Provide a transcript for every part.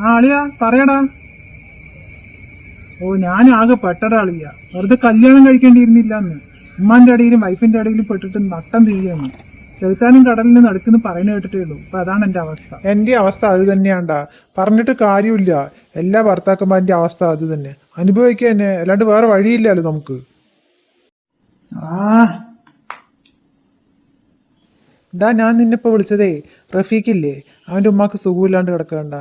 ആ അളിയാ പറയടാ. ഓ ഞാൻ ആകെ പെട്ടടാ അളിയ വെറുതെ കല്യാണം കഴിക്കേണ്ടിയിരുന്നില്ല എന്ന് ഉമ്മാന്റെ അടിയിലും വൈഫിന്റെ അടിയിലും പെട്ടിട്ട് നട്ടം തിരികെയാണ്. ചെറുക്കാനും കടലിന് നടുക്കുന്ന് പറയുന്ന കേട്ടിട്ടേ ഉള്ളൂ. അപ്പൊ അതാണ് എന്റെ അവസ്ഥ. എന്റെ അവസ്ഥ അത് തന്നെയാണ്ടാ. പറഞ്ഞിട്ട് കാര്യമില്ല. എല്ലാ ഭർത്താക്കന്മാരുടെ അവസ്ഥ അത് തന്നെ. അനുഭവിക്കുക തന്നെ അല്ലാണ്ട് വേറെ വഴിയില്ലല്ലോ നമുക്ക്. ആ. ഡാ ഞാൻ നിന്നിപ്പോ വിളിച്ചതേ റഫീഖില്ലേ? അവന്റെ ഉമ്മാക്ക് സുഖമില്ലാണ്ട് കിടക്കണ്ട.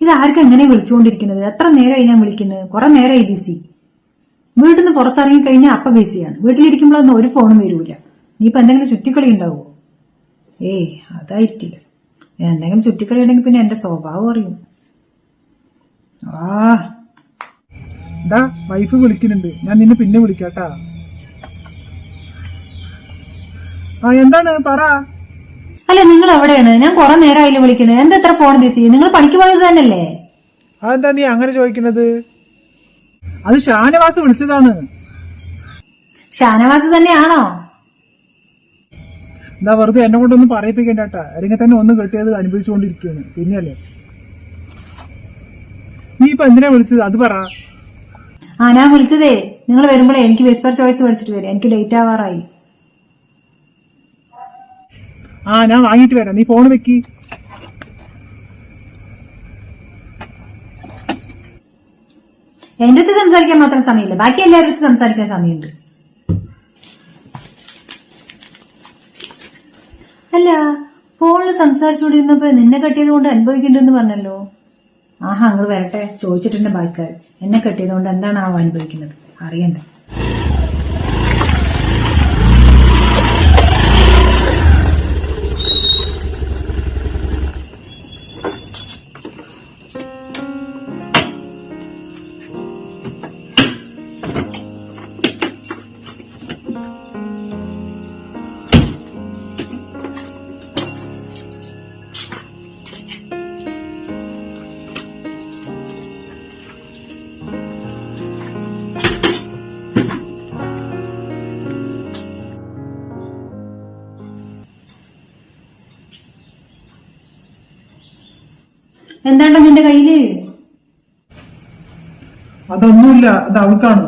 ഇത് ആർക്കും എങ്ങനെ വിളിച്ചുകൊണ്ടിരിക്കുന്നത്? എത്ര നേരമായി ഞാൻ വിളിക്കുന്നത്? കുറെ നേരമായി ബിസി. വീട്ടിൽ നിന്ന് പുറത്തിറങ്ങി കഴിഞ്ഞാൽ അപ്പം ബിസിയാണ്. വീട്ടിലിരിക്കുമ്പോഴൊന്നും ഒരു ഫോണും വരൂല. ഇനിയിപ്പോ എന്തെങ്കിലും ചുറ്റിക്കളി ഉണ്ടാവുമോ ഏയ് അതായിരിക്കില്ല. എന്തെങ്കിലും ചുറ്റിക്കളി ഉണ്ടെങ്കിൽ പിന്നെ എന്റെ സ്വഭാവം അറിയും. ആ. എന്താ വൈഫ് വിളിക്കുന്നുണ്ട്. ഞാൻ നിന്നെ പിന്നെ വിളിക്കാട്ടാ. ആ എന്താണ്? പറ. അല്ല നിങ്ങൾ എവിടെയാണ് ഞാൻ കുറെ നേരമായില്ല വിളിക്കുന്നത്. എന്താ എത്ര ഫോൺ ബിസി നിങ്ങൾ പണിക്ക് പോയത് തന്നെയല്ലേ? അതെന്താ നീ അങ്ങനെ ചോദിക്കണത് അത് ഷാനവാസ് വിളിച്ചതാണ്. ഷാനവാസ് തന്നെയാണോ? എന്താ വെറുതെ എന്നെ കൊണ്ടൊന്നും പറയിപ്പിക്കണ്ടാട്ടാ. അല്ലെങ്കിൽ തന്നെ ഒന്ന് കെട്ടിയത് അനുഭവിച്ചുകൊണ്ടിരിക്കുകയാണ്. പിന്നെയല്ലേ? നീ ഇപ്പൊ എന്തിനാ വിളിച്ചത്? അത് പറ. ആ ഞാൻ വിളിച്ചതേ നിങ്ങൾ വരുമ്പോഴേ എനിക്ക് വിസ്പർ ചോയ്സ് മേടിച്ചിട്ട് വരും. എനിക്ക് ഡേറ്റ് ആവാറായി. ആ ഞാൻ വാങ്ങിയിട്ട് വരാം. നീ ഫോൺ വെക്കി. എന്റെ അടുത്ത് സംസാരിക്കാൻ മാത്രം സമയമില്ല. ബാക്കി എല്ലാവരും സംസാരിക്കാൻ സമയമുണ്ട്. അല്ല ഫോണിൽ സംസാരിച്ചുകൊണ്ടിരുന്നപ്പോ നിന്നെ കെട്ടിയത് കൊണ്ട് അനുഭവിക്കണ്ടെന്ന് പറഞ്ഞല്ലോ. ആഹാ അങ്ങോട്ട് വരട്ടെ. ചോദിച്ചിട്ടുണ്ട് ബാക്കിക്കാർ. എന്നെ കെട്ടിയത് കൊണ്ട് എന്താണ് ആ അനുഭവിക്കുന്നത്? അറിയണ്ടേ. എന്താണ്ടോ നിന്റെ കയ്യിൽ? അതൊന്നുമില്ല അത് അവൾക്കാണ്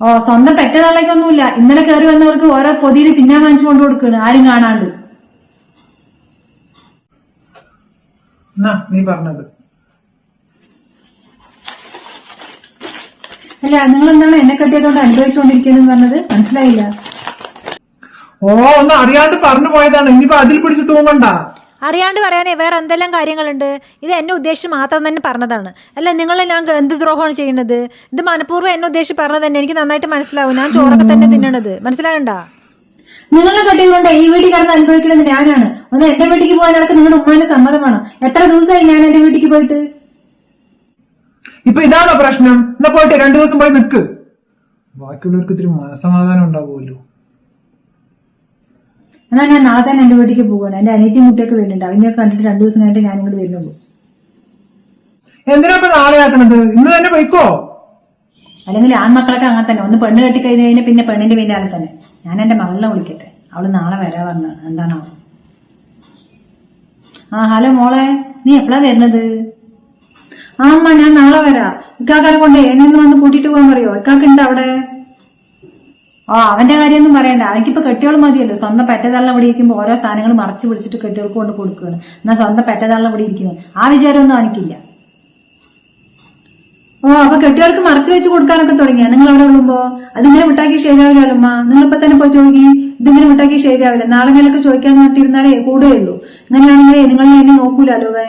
ഓ സ്വന്തം പെറ്റതാളേക്കൊന്നുമില്ല ഇന്നലെ കയറി വന്നവർക്ക് ഓരോ പൊതിയിൽ തിന്നാൻ വാങ്ങിച്ചു കൊണ്ടു കൊടുക്കണ്. ആരും കാണാണ്ട്. നീ പറഞ്ഞത്. അല്ല നിങ്ങൾ എന്താണ് എന്നെ കെട്ടിയതുകൊണ്ട് അനുഭവിച്ചുകൊണ്ടിരിക്കുകയെന്ന് പറഞ്ഞത്? മനസ്സിലായില്ല. ഓ ഒന്ന് അറിയാണ്ട് പറഞ്ഞു പോയതാണ്. ഇനിയിപ്പോ അതിൽ പിടിച്ച് തൂങ്ങണ്ട. അറിയാണ്ട് പറയാനേ വേറെ എന്തെല്ലാം കാര്യങ്ങളുണ്ട്? ഇത് എന്നെ ഉദ്ദേശിച്ച് മാത്രം തന്നെ പറഞ്ഞതാണ്. അല്ല നിങ്ങൾ ഞാൻ എന്ത് ദ്രോഹമാണ് ചെയ്യുന്നത്? ഇത് മനഃപൂർവം എന്നെ ഉദ്ദേശിച്ച് പറഞ്ഞത് തന്നെ. എനിക്ക് നന്നായിട്ട് മനസ്സിലാവും. ഞാൻ ചോറൊക്കെ തന്നെ തിന്നണത്. മനസ്സിലാകണ്ട? നിങ്ങളെ കെട്ടിയതുകൊണ്ട് ഈ വീട്ടിൽ കിടന്ന് അനുഭവിക്കുന്നത് ഞാനാണ്. ഒന്ന് എന്റെ വീട്ടിലേക്ക് പോകാൻ നടക്കുന്ന നിങ്ങളുടെ ഉമ്മാന്റെ സമ്മതമാണ് എത്ര ദിവസമായി ഞാൻ എന്റെ വീട്ടിലേക്ക് പോയിട്ട്? ഇപ്പൊ ഇതാണോ പ്രശ്നം? എന്നാ പോയിട്ട് രണ്ടു ദിവസം പോയി നിൽക്ക് ബാക്കിയുള്ളവർക്ക് ഇത്തിരി മനസമാധാനം ഉണ്ടാവുമല്ലോ. എന്നാൽ ഞാൻ നാളെ തന്നെ എന്റെ വീട്ടിലേക്ക് പോവുകയാണ് എന്റെ അനിയത്തി മുട്ടിയൊക്കെ വരുന്നുണ്ട്. അവനെ കണ്ടിട്ട് രണ്ടു ദിവസം കഴിഞ്ഞിട്ട് ഞാൻ ഇങ്ങോട്ട് വരുന്നുള്ളൂ. എന്തിനാ ഇപ്പൊ നാളെ ആക്കണത്? ഇന്ന് തന്നെ പോയിക്കോ? അല്ലെങ്കിൽ ആൺമക്കളൊക്കെ അങ്ങനെ തന്നെ. ഒന്ന് പെണ്ണ് കെട്ടി കഴിഞ്ഞു കഴിഞ്ഞാൽ പിന്നെ പെണ്ണിന്റെ പിന്നാലെ തന്നെ. ഞാൻ എന്റെ മകളെ വിളിക്കട്ടെ. അവൾ നാളെ വരാ പറഞ്ഞ. എന്താണോ ആ ഹലോ മോളെ. നീ എപ്പോഴാ വരുന്നത്? ആ അമ്മ ഞാൻ നാളെ വരാം. ഇക്കാക്കാരെ കൊണ്ടേ എന്നെ ഒന്ന് വന്ന് കൂട്ടിട്ട് പോകാൻ പറയോ? ഇക്കാക്കുണ്ട് അവിടെ? ആ അവന്റെ കാര്യമൊന്നും പറയണ്ട. അവനിക്കിപ്പോ കെട്ടിയോൾ മതിയല്ലോ. സ്വന്തം പെറ്റതള്ള ഇവിടെ ഇരിക്കുമ്പോൾ ഓരോ സാധനങ്ങൾ മറച്ചു പിടിച്ചിട്ട് കെട്ടികൾക്ക് കൊണ്ട് കൊടുക്കുകയാണ്. എന്നാ സ്വന്തം പെറ്റതള്ള ഇവിടെ ഇരിക്കുന്നത്. ആ വിചാരമൊന്നും അവനിക്കില്ല. ഓ അപ്പൊ കെട്ടികൾക്ക് മറച്ചു വെച്ച് കൊടുക്കാനൊക്കെ തുടങ്ങിയ? നിങ്ങൾ അവിടെ ഉള്ളുമ്പോ അതിങ്ങനെ വിട്ടാക്കി ശരിയാവില്ലല്ലോ അമ്മ നിങ്ങളിപ്പോ തന്നെ പോയി ചോദിക്കി. ഇതിങ്ങനെ വിട്ടാക്കി ശരിയാവില്ല. നാളെ മേലൊക്കെ ചോദിക്കാൻ നോട്ടിരുന്നാലേ കൂടുകയുള്ളൂ. ഇങ്ങനെയാണെങ്കിലേ നിങ്ങൾ എന്നെ നോക്കൂലല്ലോ വേ?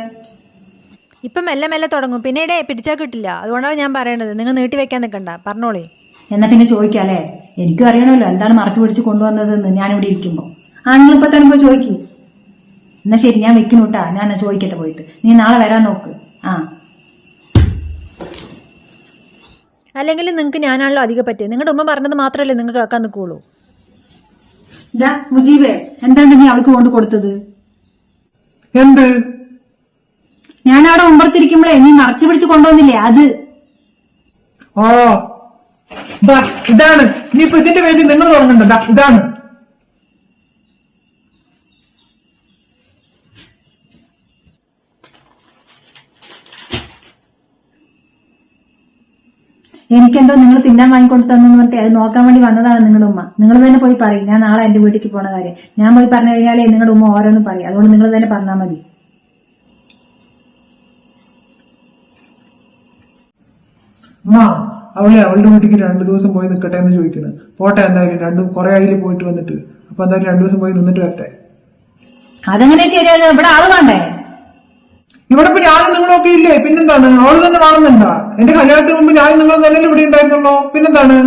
ഇപ്പം മെല്ലെ മെല്ലെ തുടങ്ങും. പിന്നീട് പിടിച്ചാൽ കിട്ടില്ല. അതുകൊണ്ടാണ് ഞാൻ പറയണത്. നിങ്ങൾ നീട്ടി വെക്കാൻ നിൽക്കണ്ട പറഞ്ഞോളേ. എന്നാ പിന്നെ ചോദിക്കാല്ലേ? എനിക്കും അറിയണമല്ലോ എന്താണ് മറച്ചു പിടിച്ച് കൊണ്ടുവന്നതെന്ന് ഞാനിവിടെ ഇരിക്കുമ്പോ. ആ നിങ്ങളിപ്പോ തന്നെ പോയി ചോദിക്കി. എന്നാ ശരി ഞാൻ വെക്കണൂട്ടാ ഞാൻ ചോദിക്കട്ടെ പോയിട്ട്. നീ നാളെ വരാൻ നോക്ക്. ആ. അല്ലെങ്കിൽ നിങ്ങൾക്ക് ഞാനാണല്ലോ അധികം പറ്റിയത് നിങ്ങളുടെ ഉമ്മ പറഞ്ഞത് മാത്രമല്ലേ നിങ്ങൾക്ക് കേൾക്കാൻ നിൽക്കുള്ളൂ ഇതാ മുജീബേ എന്താണ് നീ അവൾക്ക് കൊണ്ട് കൊടുത്തത്? എന്ത്? ഞാൻ അവിടെ മുമ്പത്തിരിക്കുമ്പോഴേ നീ മറച്ചു പിടിച്ച് കൊണ്ടുവന്നില്ലേ? അത്. ഓ ഇതാണ്. ഇനിയിപ്പോ ഇതിന്റെ പേര് നിങ്ങൾ തുടങ്ങണ്ട. ഇതാണ്. എനിക്കെന്തോ നിങ്ങൾ തിന്നാൻ വാങ്ങിക്കൊണ്ടു തന്നെന്ന് പറഞ്ഞിട്ട് അത് നോക്കാൻ വേണ്ടി വന്നതാണ് നിങ്ങളുടെ ഉമ്മ. നിങ്ങൾ തന്നെ പോയി പറയും. ഞാൻ നാളെ എന്റെ വീട്ടിലേക്ക് പോണ കാര്യം. ഞാൻ പോയി പറഞ്ഞു കഴിഞ്ഞാലേ നിങ്ങളുടെ ഉമ്മ ഓരോന്നും പറയും. അതുകൊണ്ട് നിങ്ങൾ തന്നെ പറഞ്ഞാൽ മതി. ഉമ്മ അവളെ അവളുടെ വീട്ടിലേക്ക് രണ്ടു ദിവസം പോയി നിൽക്കട്ടെ എന്ന് ചോദിക്കുന്നത് പോട്ടെ എന്തായാലും രണ്ടും കുറെ ആയിൽ പോയിട്ട് വന്നിട്ട്. അപ്പൊ എന്തായാലും രണ്ടു ദിവസം പോയി നിന്നിട്ട് വരട്ടെ. അതെങ്ങനെ ഇവിടെ ആൾ വേണ്ടേ? ഇവിടെ ഇപ്പൊ ഞാനും നിങ്ങളൊക്കെ ഇല്ലേ? പിന്നെന്താണ്? അവൾ തന്നെ വേണമെന്നുണ്ടാ എന്റെ കല്യാണത്തിന് മുമ്പ് ഞാനും നിങ്ങളും തന്നെ ഇവിടെ ഉണ്ടായിരുന്നല്ലോ പിന്നെന്താണ്?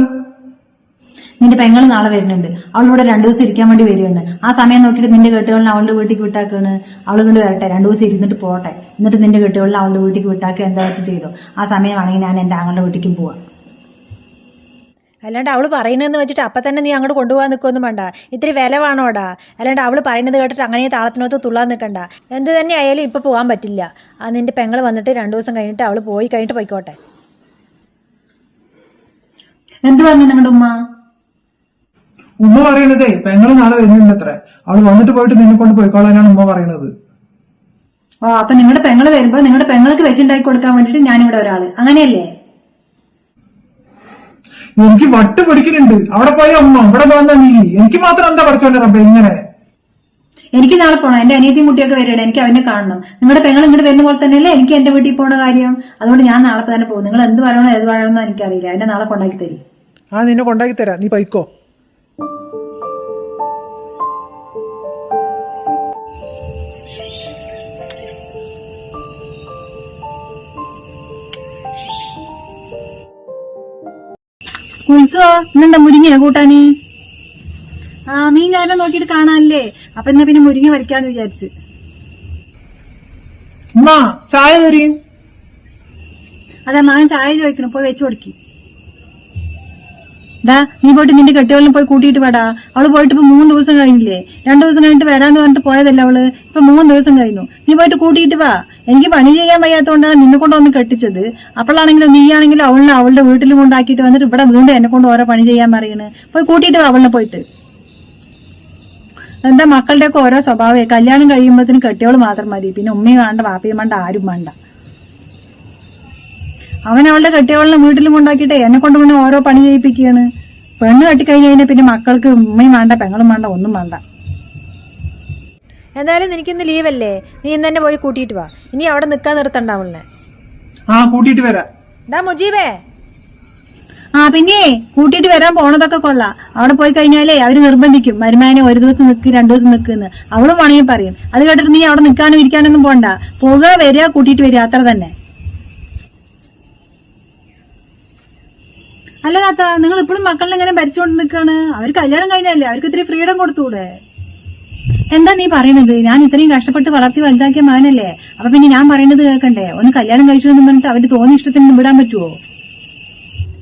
നിന്റെ പെങ്ങൾ നാളെ വരുന്നുണ്ട്. അവളിവിടെ രണ്ടു ദിവസം ഇരിക്കാൻ വേണ്ടി വരുന്നുണ്ട് ആ സമയം നോക്കിയിട്ട് നിന്റെ കെട്ടുകളിൽ അവളുടെ വീട്ടിലേക്ക് വിട്ടാക്കാണ്. അവൾ കൊണ്ട് വരട്ടെ. രണ്ടു ദിവസം ഇരുന്നിട്ട് പോട്ടെ. എന്നിട്ട് നിന്റെ കെട്ടുകളിൽ അവളുടെ വീട്ടിലേക്ക് വിട്ടാക്കുക എന്താ വെച്ച് ചെയ്തോ? ആ സമയമാണെങ്കിൽ ഞാൻ എന്റെ ആങ്ങളുടെ വീട്ടിലേക്കും പോവാം. അല്ലാണ്ട് അവൾ പറയണതെന്ന് വെച്ചിട്ട് അപ്പം തന്നെ നീ അങ്ങോട്ട് കൊണ്ടുപോകാൻ നിൽക്കൊന്നും വേണ്ട. ഇത്തിരി വില വേണോടാ. അല്ലാണ്ട് അവൾ പറയുന്നത് കേട്ടിട്ട് അങ്ങനെ താളത്തിനകത്ത് തുള്ളാൻ നിൽക്കണ്ട എന്ത് തന്നെ ആയാലും ഇപ്പം പോകാൻ പറ്റില്ല. ആ നിന്റെ പെങ്ങൾ വന്നിട്ട് രണ്ടു ദിവസം കഴിഞ്ഞിട്ട് അവൾ പോയി കഴിഞ്ഞിട്ട് പോയിക്കോട്ടെ. എന്ത് പറഞ്ഞു നിങ്ങളുടെ ഉമ്മ? ഉമ്മ പറയണതേ പെങ്ങൾ നാളെ വരുന്നുണ്ടത്ര. അവൾ അവൾ വന്നിട്ട് പോയിട്ട് നിന്നെ കൊണ്ട് പോയിക്കോളാനാണ് ഉമ്മ പറയണത്. ഓ അപ്പൊ നിങ്ങളുടെ പെങ്ങൾ വരുമ്പോ നിങ്ങളുടെ പെങ്ങൾക്ക് വെച്ചുണ്ടാക്കി കൊടുക്കാൻ വേണ്ടിട്ട് ഞാനിവിടെ ഒരാൾ. അങ്ങനെയല്ലേ? എനിക്ക് വട്ട് പിടിക്കുന്നുണ്ട് അവിടെ പോയ അമ്മ അവിടെ പോകുന്ന നീ. എനിക്ക് മാത്രം എന്താ പഠിച്ചോണ്ട് റബ്ബെ ഇങ്ങനെ? എനിക്ക് നാളെ പോണം. എന്റെ അനിയത്തിയും കുട്ടിയൊക്കെ വരട്ടെ. എനിക്ക് അവനെ കാണണം. നിങ്ങളുടെ പെങ്ങൾ ഇങ്ങോട്ട് വരുന്ന പോലെ തന്നെയല്ലേ എനിക്ക് എന്റെ വീട്ടിൽ പോണ കാര്യം? അതുകൊണ്ട് ഞാൻ നാളെ തന്നെ പോകും. നിങ്ങൾ എന്ത് പറയണോ ഏത് പറയണമെന്നോ എനിക്കറിയില്ല. എന്നെ നാളെ കൊണ്ടാക്കി തരും. ആ നിന്നെ കൊണ്ടാക്കി തരാം. നീ പൈക്കോ ഉത്സവോ ഇന്നെന്താ മുരിങ്ങ കൂട്ടാന്? ആ മീൻ ഞാനും നോക്കിട്ട് കാണാനല്ലേ? അപ്പൊ എന്നാ പിന്നെ മുരിങ്ങ വലിക്കാന്ന് വിചാരിച്ച്. ചായ തരീം. അതാ മാൻ ചായ ചോദിക്കണം പോയി വെച്ചു കൊടുക്കി. ഡാ നീ പോയിട്ട് നിന്റെ കെട്ടിയോളിനെ പോയി കൂട്ടിയിട്ട് വേടാ. അവൾ പോയിട്ട് ഇപ്പൊ മൂന്ന് ദിവസം കഴിഞ്ഞില്ലേ? രണ്ടു ദിവസം കഴിഞ്ഞിട്ട് വരാന്ന് പറഞ്ഞിട്ട് പോയതല്ല അവൾ? ഇപ്പൊ മൂന്ന് ദിവസം കഴിഞ്ഞു. നീ പോയിട്ട് കൂട്ടിയിട്ട് വാ. എനിക്ക് പണി ചെയ്യാൻ വയ്യാത്തതുകൊണ്ടാണ് നിന്നെ കൊണ്ട് കെട്ടിച്ചത്. അപ്പോഴാണെങ്കിലും നീയാണെങ്കിലും അവളിനെ അവളുടെ വീട്ടിലും കൊണ്ടാക്കിയിട്ട് വന്നിട്ട് ഇവിടെ വീണ്ടും എന്നെ കൊണ്ട് ഓരോ പണി ചെയ്യാൻ പറയണ് പോയി കൂട്ടിയിട്ട് വാ അവളിനെ പോയിട്ട്. എന്താ മക്കളുടെ ഒക്കെ ഓരോ സ്വഭാവമേ? കല്യാണം കഴിയുമ്പോഴത്തേന് കെട്ടിയോൾ മാത്രം മതി. പിന്നെ ഉമ്മയും വേണ്ട വാപ്പയും വേണ്ട ആരും വേണ്ട. അവൻ അവളുടെ കെട്ടിയവളിനെ വീട്ടിലും കൊണ്ടാക്കിയിട്ടേ എന്നെ കൊണ്ട് പിന്നെ ഓരോ പണി ചെയ്യിപ്പിക്കുകയാണ്. പെണ്ണ് കെട്ടിക്കഴിഞ്ഞ് കഴിഞ്ഞാൽ പിന്നെ മക്കൾക്ക് ഉമ്മയും വേണ്ട പെങ്ങളും വേണ്ട ഒന്നും വേണ്ട. എന്തായാലും നിനക്കിന്ന് ലീവല്ലേ നീ ഇന്ന് തന്നെ പോയി കൂട്ടിയിട്ട് വാ. ഇനി അവിടെ നിൽക്കാൻ നിർത്തണ്ട അവളിനെ. ആ കൂട്ടിയിട്ട് വരാം. ഡാ മുജീബേ. ആ പിന്നെ കൂട്ടിയിട്ട് വരാൻ പോണതൊക്കെ കൊള്ളാം. അവിടെ പോയി കഴിഞ്ഞാലേ അവർ നിർബന്ധിക്കും. മരുമാനെ ഒരു ദിവസം നിൽക്ക് രണ്ടു ദിവസം നിൽക്കുന്ന് അവളും വേണമെങ്കിൽ പറയും. അത് കേട്ടിട്ട് നീ അവിടെ നിൽക്കാനും ഇരിക്കാനൊന്നും പോണ്ട. പോകുക വരിക കൂട്ടിയിട്ട് വരിക അത്ര തന്നെ. അല്ല താത്ത നിങ്ങൾ ഇപ്പോഴും മക്കളിനെ ഇങ്ങനെ ഭരിച്ചുകൊണ്ട് നിൽക്കാണ്. അവർ കല്യാണം കഴിഞ്ഞല്ലേ? അവർക്ക് ഇത്തിരി ഫ്രീഡം കൊടുത്തൂടെ എന്താ നീ പറയുന്നത്? ഞാൻ ഇത്രയും കഷ്ടപ്പെട്ട് വളർത്തി വലുതാക്കിയ മകനല്ലേ? അപ്പൊ പിന്നെ ഞാൻ പറയുന്നത് കേൾക്കണ്ടേ? ഒന്ന് കല്യാണം കഴിച്ചു എന്ന് പറഞ്ഞിട്ട് അവർ തോന്നിയ ഇഷ്ടത്തിന് വിടാൻ പറ്റുമോ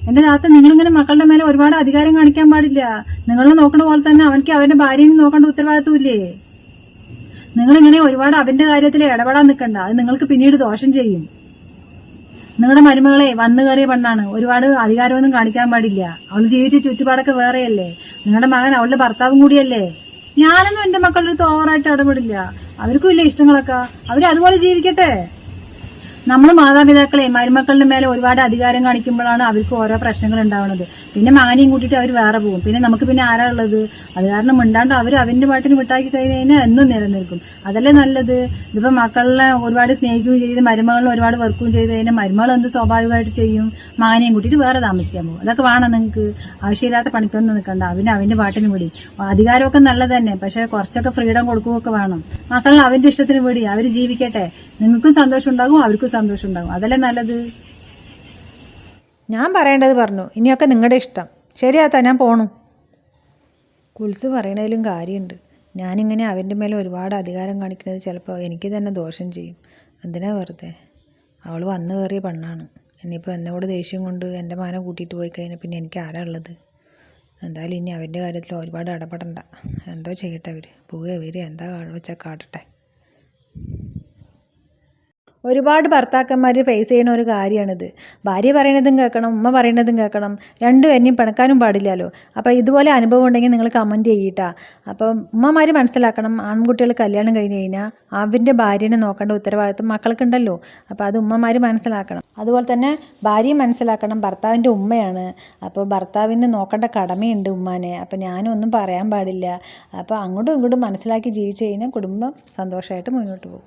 എന്റെ താത്ത നിങ്ങളിങ്ങനെ മക്കളുടെ മേലെ ഒരുപാട് അധികാരം കാണിക്കാൻ പാടില്ല. നിങ്ങളെ നോക്കണ പോലെ തന്നെ അവനക്ക് അവന്റെ ഭാര്യനെ നോക്കേണ്ട ഉത്തരവാദിത്വമില്ലേ നിങ്ങളിങ്ങനെ ഒരുപാട് അവന്റെ കാര്യത്തിൽ ഇടപെടാൻ നിൽക്കണ്ട. അത് നിങ്ങൾക്ക് പിന്നീട് ദോഷം ചെയ്യും. നിങ്ങളുടെ മരുമകളെ വന്നു കയറിയ പെണ്ണാണ്. ഒരുപാട് അധികാരമൊന്നും കാണിക്കാൻ പാടില്ല. അവൾ ജീവിച്ച ചുറ്റുപാടൊക്കെ വേറെയല്ലേ? നിങ്ങളുടെ മകൻ അവളുടെ ഭർത്താവും കൂടിയല്ലേ? ഞാനൊന്നും എന്റെ മക്കളുടെ അടുത്ത് ഓവറായിട്ട് ഇടപെടില്ല. അവർക്കും ഇല്ല ഇഷ്ടങ്ങളൊക്കെ? അവർ അതുപോലെ ജീവിക്കട്ടെ? നമ്മൾ മാതാപിതാക്കളെ മരുമക്കളുടെ മേലെ ഒരുപാട് അധികാരം കാണിക്കുമ്പോഴാണ് അവർക്ക് ഓരോ പ്രശ്നങ്ങൾ ഉണ്ടാവുന്നത്. പിന്നെ മകനെയും കൂട്ടിയിട്ട് അവർ വേറെ പോകും. പിന്നെ നമുക്ക് പിന്നെ ആരാ ഉള്ളത്? അത് കാരണം മിണ്ടാണ്ട് അവർ അവന്റെ പാട്ടിന് വിട്ടാക്കി കഴിഞ്ഞ് കഴിഞ്ഞാൽ എന്നും നിലനിൽക്കും. അതല്ലേ നല്ലത്? ഇതിപ്പോ മക്കളെ ഒരുപാട് സ്നേഹിക്കുകയും ചെയ്ത് മരുമകളിൽ ഒരുപാട് വർക്കും ചെയ്ത് കഴിഞ്ഞാൽ മരുമകൾ എന്ത് സ്വാഭാവികമായിട്ട് ചെയ്യും? മകനെയും കൂട്ടിയിട്ട് വേറെ താമസിക്കാൻ പോകും. അതൊക്കെ വേണം നിങ്ങൾക്ക് ആവശ്യമില്ലാത്ത പണിക്കൊന്നും നിൽക്കണ്ട അവന് അവന്റെ പാട്ടിന് വിടി. അധികാരമൊക്കെ നല്ലത് തന്നെ. പക്ഷെ കുറച്ചൊക്കെ ഫ്രീഡം കൊടുക്കുകയൊക്കെ വേണം. മക്കളെ അവന്റെ ഇഷ്ടത്തിന് വിടി. അവർ ജീവിക്കട്ടെ. നിങ്ങൾക്കും സന്തോഷം ഉണ്ടാകും അവർക്കും സന്തോഷം ഉണ്ടാകും അതല്ലേ നല്ലത്? ഞാൻ പറയേണ്ടത് പറഞ്ഞു. ഇനിയൊക്കെ നിങ്ങളുടെ ഇഷ്ടം. ശരിയാത്താ ഞാൻ പോണു. കുൽസ് പറയണതിലും കാര്യമുണ്ട് ഞാനിങ്ങനെ അവന്റെ മേലെ ഒരുപാട് അധികാരം കാണിക്കുന്നത് ചിലപ്പോൾ എനിക്ക് തന്നെ ദോഷം ചെയ്യും. എന്തിനാ വെറുതെ? അവൾ വന്നു കയറിയ പെണ്ണാണ്. ഇനിയിപ്പോൾ എന്നോട് ദേഷ്യം കൊണ്ട് എന്റെ മാനം കൂട്ടിയിട്ട് പോയി കഴിഞ്ഞാൽ പിന്നെ എനിക്ക് ആരാ ഉള്ളത്? എന്തായാലും ഇനി അവന്റെ കാര്യത്തിൽ ഒരുപാട് ഇടപെടണ്ട. എന്തോ ചെയ്യട്ടെ അവർ പോവുക വരിക എന്താ വെച്ചാൽ കാട്ടട്ടെ? ഒരുപാട് ഭർത്താക്കന്മാർ ഫേസ് ചെയ്യുന്ന ഒരു കാര്യമാണിത് ഭാര്യ പറയണതും കേൾക്കണം ഉമ്മ പറയണതും കേൾക്കണം രണ്ടു എന്നെയും പിണക്കാനും പാടില്ലല്ലോ. അപ്പോൾ ഇതുപോലെ അനുഭവം ഉണ്ടെങ്കിൽ നിങ്ങൾ കമന്റ് ചെയ്യട്ടാ. അപ്പം ഉമ്മമാർ മനസ്സിലാക്കണം ആൺകുട്ടികൾ കല്യാണം കഴിഞ്ഞ് കഴിഞ്ഞാൽ അവന്റെ ഭാര്യനെ നോക്കേണ്ട ഉത്തരവാദിത്വം മക്കൾക്കുണ്ടല്ലോ. അപ്പോൾ അത് ഉമ്മമാർ മനസ്സിലാക്കണം. അതുപോലെ തന്നെ ഭാര്യയും മനസ്സിലാക്കണം ഭർത്താവിന്റെ ഉമ്മയാണ്. അപ്പോൾ ഭർത്താവിന് നോക്കേണ്ട കടമയുണ്ട് ഉമ്മാനെ. അപ്പോൾ ഞാനും ഒന്നും പറയാൻ പാടില്ല. അപ്പോൾ അങ്ങോട്ടും ഇങ്ങോട്ടും മനസ്സിലാക്കി ജീവിച്ചു കഴിഞ്ഞാൽ കുടുംബം സന്തോഷമായിട്ട് മുന്നോട്ട് പോകും.